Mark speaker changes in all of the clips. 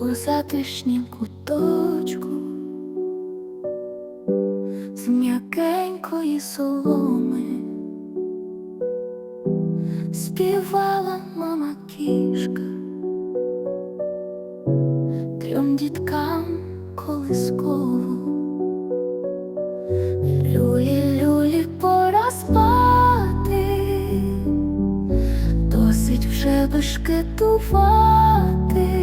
Speaker 1: затишнім куточку, з м'якенької соломи співала мама кішка трьом діткам колискову. Люлі, люлі, пора спати, досить вже бешкетувати.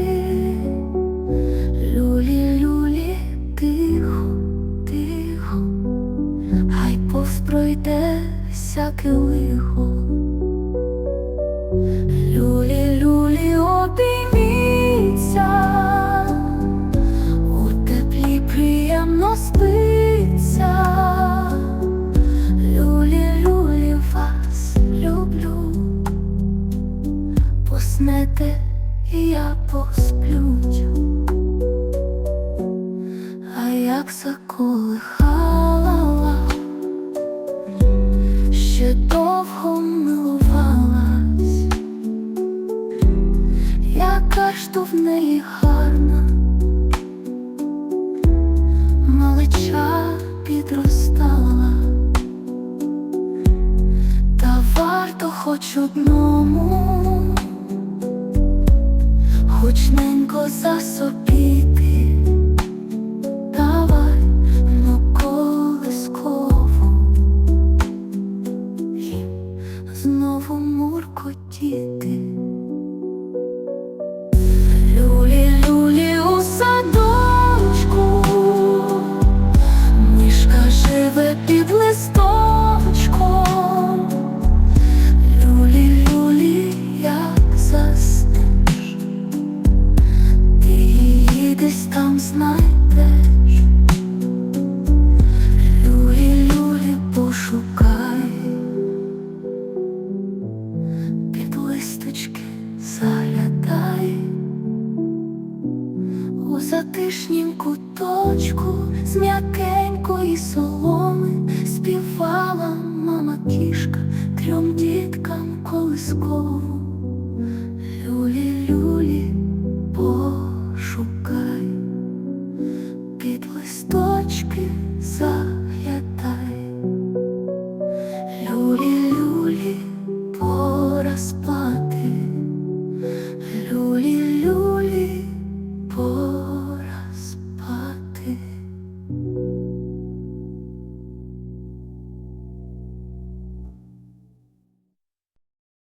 Speaker 1: Хай повз пройде всяке лихо. Люлі, люлі, обійміться, у теплі приємно. То в неї гарна, малича підростала, та варто хоч одному, хоч ненько засопіти, знайдеш. Люлі, люлі, пошукай, під листочки заглядай. У затишнім куточку з м'якенької соломи співала мама кішка трьом діткам колискову.